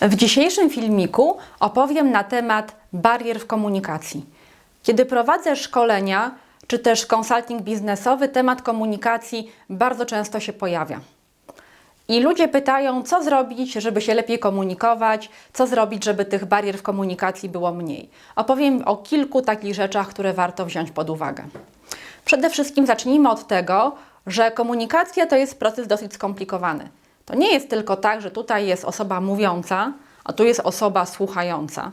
W dzisiejszym filmiku opowiem na temat barier w komunikacji. Kiedy prowadzę szkolenia czy też konsulting biznesowy, temat komunikacji bardzo często się pojawia. I ludzie pytają, co zrobić, żeby się lepiej komunikować, co zrobić, żeby tych barier w komunikacji było mniej. Opowiem o kilku takich rzeczach, które warto wziąć pod uwagę. Przede wszystkim zacznijmy od tego, że komunikacja to jest proces dosyć skomplikowany. To nie jest tylko tak, że tutaj jest osoba mówiąca, a tu jest osoba słuchająca.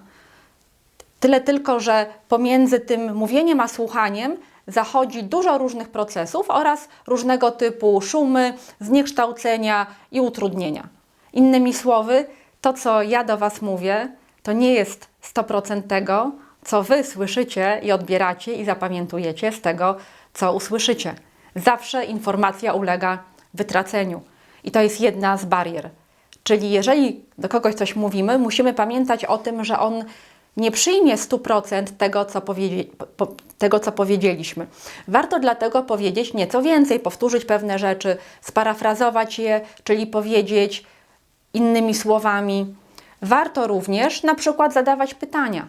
Tyle tylko, że pomiędzy tym mówieniem a słuchaniem zachodzi dużo różnych procesów oraz różnego typu szumy, zniekształcenia i utrudnienia. Innymi słowy, to co ja do Was mówię, to nie jest 100% tego, co Wy słyszycie i odbieracie i zapamiętujecie z tego, co usłyszycie. Zawsze informacja ulega wytraceniu. I to jest jedna z barier. Czyli jeżeli do kogoś coś mówimy, musimy pamiętać o tym, że on nie przyjmie 100% tego co, tego, co powiedzieliśmy. Warto dlatego powiedzieć nieco więcej, powtórzyć pewne rzeczy, sparafrazować je, czyli powiedzieć innymi słowami. Warto również na przykład zadawać pytania.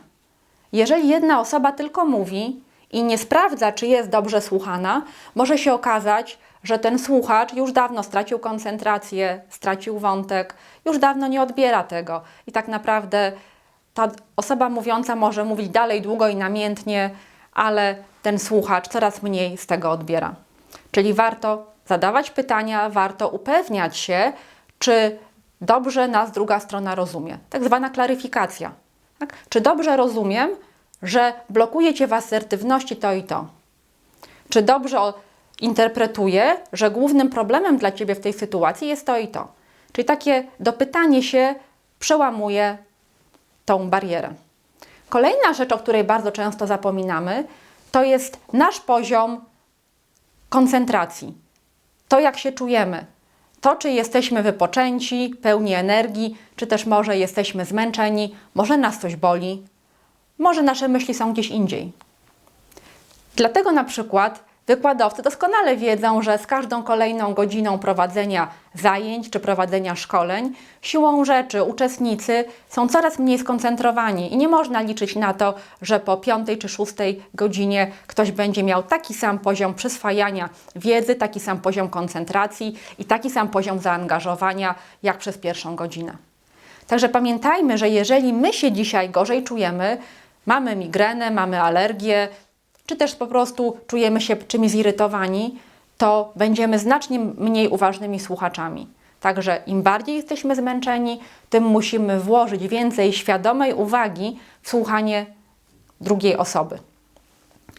Jeżeli jedna osoba tylko mówi i nie sprawdza, czy jest dobrze słuchana, może się okazać, że ten słuchacz już dawno stracił koncentrację, stracił wątek, już dawno nie odbiera tego i tak naprawdę ta osoba mówiąca może mówić dalej długo i namiętnie, ale ten słuchacz coraz mniej z tego odbiera. Czyli warto zadawać pytania, warto upewniać się, czy dobrze nas druga strona rozumie. Tak zwana klaryfikacja. Tak? Czy dobrze rozumiem, że blokuje Cię w asertywności to i to? Czy dobrze interpretuję, że głównym problemem dla Ciebie w tej sytuacji jest to i to? Czyli takie dopytanie się przełamuje tą barierę. Kolejna rzecz, o której bardzo często zapominamy, to jest nasz poziom koncentracji. To, jak się czujemy. To, czy jesteśmy wypoczęci, pełni energii, czy też może jesteśmy zmęczeni, może nas coś boli, może nasze myśli są gdzieś indziej. Dlatego na przykład Wykładowcy doskonale wiedzą, że z każdą kolejną godziną prowadzenia zajęć czy prowadzenia szkoleń, siłą rzeczy uczestnicy są coraz mniej skoncentrowani i nie można liczyć na to, że po piątej czy szóstej godzinie ktoś będzie miał taki sam poziom przyswajania wiedzy, taki sam poziom koncentracji i taki sam poziom zaangażowania jak przez pierwszą godzinę. Także pamiętajmy, że jeżeli my się dzisiaj gorzej czujemy, mamy migrenę, mamy alergię, czy też po prostu czujemy się czymś zirytowani, to będziemy znacznie mniej uważnymi słuchaczami. Także im bardziej jesteśmy zmęczeni, tym musimy włożyć więcej świadomej uwagi w słuchanie drugiej osoby.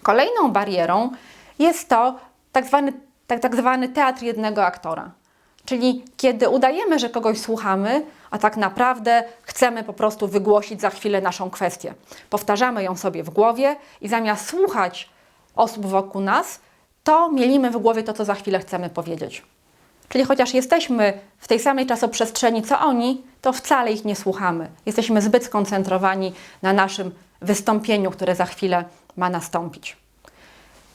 Kolejną barierą jest to tak zwany, tak, tak zwany teatr jednego aktora. Czyli kiedy udajemy, że kogoś słuchamy, a tak naprawdę chcemy po prostu wygłosić za chwilę naszą kwestię. Powtarzamy ją sobie w głowie i zamiast słuchać osób wokół nas, to mielimy w głowie to, co za chwilę chcemy powiedzieć. Czyli chociaż jesteśmy w tej samej czasoprzestrzeni co oni, to wcale ich nie słuchamy. Jesteśmy zbyt skoncentrowani na naszym wystąpieniu, które za chwilę ma nastąpić.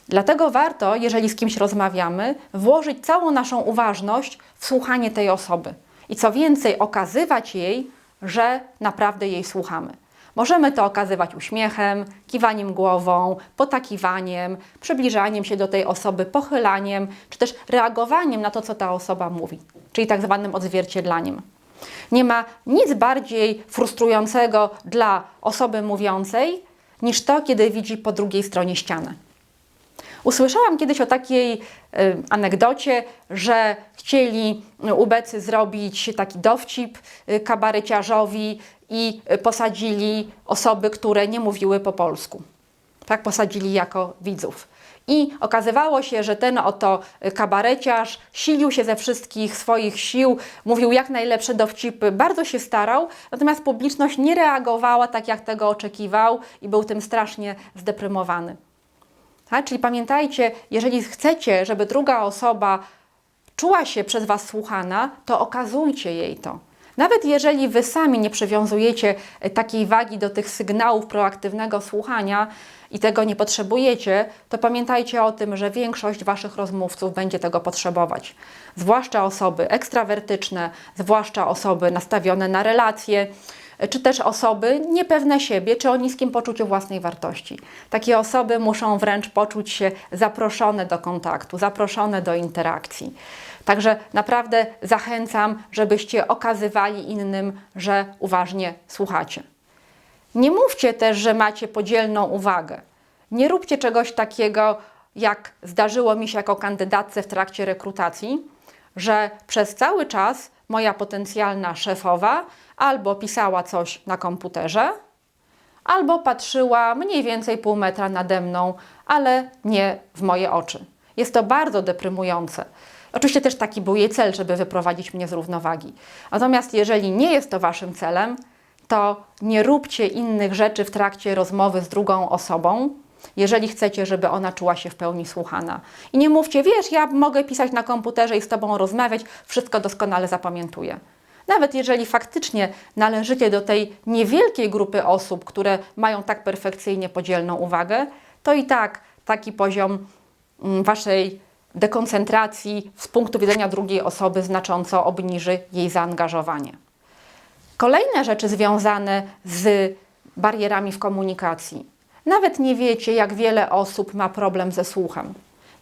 Dlatego warto, jeżeli z kimś rozmawiamy, włożyć całą naszą uważność w słuchanie tej osoby. I co więcej, okazywać jej, że naprawdę jej słuchamy. Możemy to okazywać uśmiechem, kiwaniem głową, potakiwaniem, przybliżaniem się do tej osoby, pochylaniem, czy też reagowaniem na to, co ta osoba mówi, czyli tak zwanym odzwierciedlaniem. Nie ma nic bardziej frustrującego dla osoby mówiącej niż to, kiedy widzi po drugiej stronie ścianę. Usłyszałam kiedyś o takiej y, anegdocie, że chcieli ubecy zrobić taki dowcip y, kabareciarzowi i posadzili osoby, które nie mówiły po polsku. Tak, posadzili jako widzów. I okazywało się, że ten oto kabareciarz silił się ze wszystkich swoich sił, mówił jak najlepsze dowcipy, bardzo się starał, natomiast publiczność nie reagowała tak, jak tego oczekiwał i był tym strasznie zdeprymowany. Tak? Czyli pamiętajcie, jeżeli chcecie, żeby druga osoba czuła się przez Was słuchana, to okazujcie jej to. Nawet jeżeli Wy sami nie przywiązujecie e, takiej wagi do tych sygnałów proaktywnego słuchania i tego nie potrzebujecie, to pamiętajcie o tym, że większość Waszych rozmówców będzie tego potrzebować. Zwłaszcza osoby ekstrawertyczne, zwłaszcza osoby nastawione na relacje, czy też osoby niepewne siebie, czy o niskim poczuciu własnej wartości. Takie osoby muszą wręcz poczuć się zaproszone do kontaktu, zaproszone do interakcji. Także naprawdę zachęcam, żebyście okazywali innym, że uważnie słuchacie. Nie mówcie też, że macie podzielną uwagę. Nie róbcie czegoś takiego, jak zdarzyło mi się jako kandydatce w trakcie rekrutacji, że przez cały czas moja potencjalna szefowa albo pisała coś na komputerze, albo patrzyła mniej więcej pół metra nade mną, ale nie w moje oczy. Jest to bardzo deprymujące. Oczywiście też taki był jej cel, żeby wyprowadzić mnie z równowagi. Natomiast jeżeli nie jest to waszym celem, to nie róbcie innych rzeczy w trakcie rozmowy z drugą osobą, jeżeli chcecie, żeby ona czuła się w pełni słuchana. I nie mówcie, wiesz, ja mogę pisać na komputerze i z tobą rozmawiać, wszystko doskonale zapamiętuję. Nawet jeżeli faktycznie należycie do tej niewielkiej grupy osób, które mają tak perfekcyjnie podzielną uwagę, to i tak taki poziom mm, waszej dekoncentracji z punktu widzenia drugiej osoby znacząco obniży jej zaangażowanie. Kolejne rzeczy związane z barierami w komunikacji. Nawet nie wiecie, jak wiele osób ma problem ze słuchem.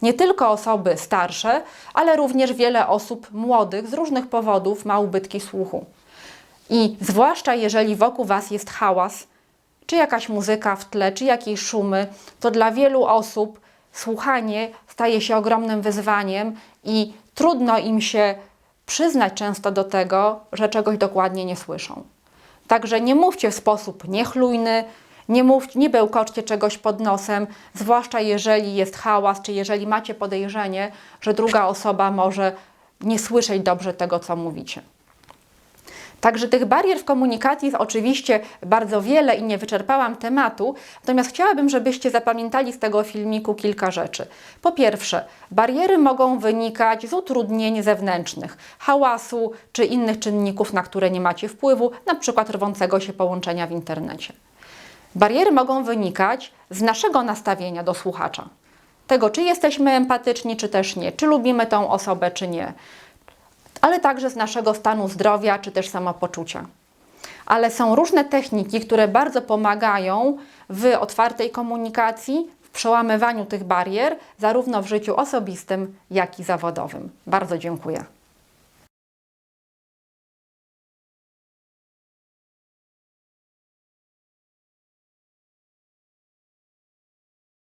Nie tylko osoby starsze, ale również wiele osób młodych z różnych powodów ma ubytki słuchu. I zwłaszcza jeżeli wokół Was jest hałas, czy jakaś muzyka w tle, czy jakieś szumy, to dla wielu osób słuchanie staje się ogromnym wyzwaniem i trudno im się przyznać często do tego, że czegoś dokładnie nie słyszą. Także nie mówcie w sposób niechlujny, nie, mów, nie bełkoczcie czegoś pod nosem, zwłaszcza jeżeli jest hałas, czy jeżeli macie podejrzenie, że druga osoba może nie słyszeć dobrze tego, co mówicie. Także tych barier w komunikacji jest oczywiście bardzo wiele i nie wyczerpałam tematu, natomiast chciałabym, żebyście zapamiętali z tego filmiku kilka rzeczy. Po pierwsze, bariery mogą wynikać z utrudnień zewnętrznych, hałasu czy innych czynników, na które nie macie wpływu, przykład rwącego się połączenia w internecie. Bariery mogą wynikać z naszego nastawienia do słuchacza. Tego, czy jesteśmy empatyczni, czy też nie, czy lubimy tą osobę, czy nie ale także z naszego stanu zdrowia czy też samopoczucia. Ale są różne techniki, które bardzo pomagają w otwartej komunikacji, w przełamywaniu tych barier, zarówno w życiu osobistym, jak i zawodowym. Bardzo dziękuję.